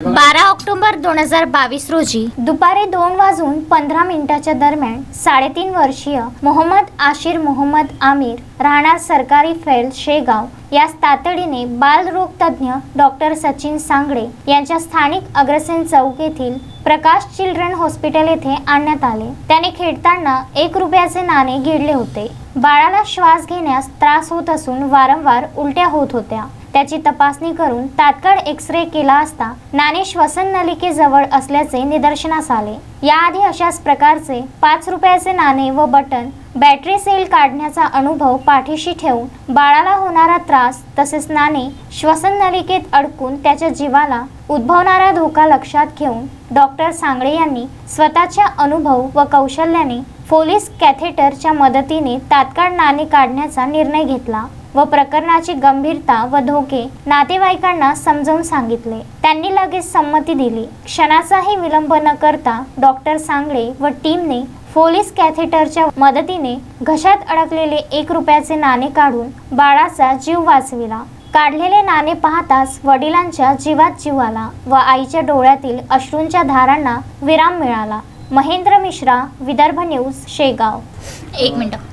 बारा ऑक्टोबर दोन हजार बावीस रोजी दुपारी दोन वाजून पंधरा मिनिटाच्या दरम्यान साडेतीन वर्षीय मोहम्मद आशिर मोहम्मद आमिर राहणार सरकारी फैल शेगाव यास तातडीने बालरोग तज्ज्ञ डॉक्टर सचिन सांगडे यांच्या स्थानिक अग्रसेन चौक येथील प्रकाश चिल्ड्रन हॉस्पिटल येथे आणण्यात आले. त्याने खेळताना एक रुपयाचे नाणे गिळले होते. बाळाला श्वास घेण्यास त्रास होत असून वारंवार उलट्या होत होत्या. त्याची तपासणी करून तात्काळ एक्स रे केला असता नाणे श्वसन नलिकेजवळ असल्याचे निदर्शनास आले. याआधी अशाच प्रकारचे पाच रुपयाचे नाणे व बटन बॅटरी सेल काढण्याचा अनुभव पाठीशी ठेवून बाळाला होणारा त्रास तसेच नाणे श्वसन नलिकेत अडकून त्याच्या जीवाला उद्भवणारा धोका लक्षात घेऊन डॉक्टर सांगळे यांनी स्वतःच्या अनुभव व कौशल्याने पोलीस कॅथेटरच्या मदतीने तात्काळ नाणे काढण्याचा निर्णय घेतला व प्रकरणाची गंभीरता व धोके नातेवाईकांना समजावून सांगितले. त्यांनी लगेच संमती दिली. क्षणाचाही विलंब न करता डॉक्टर सांगळे व टीमने पोलीस कॅथेटरच्या मदतीने घशात अडकलेले एक रुपयाचे नाणे काढून बाळाचा जीव वाचविला. काढलेले नाणे पाहताच वडिलांच्या जीवात जीव आला व आईच्या डोळ्यातील अश्रूंच्या धारांना विराम मिळाला. महेंद्र मिश्रा विदर्भ न्यूज शेगाव. एक मिनटं.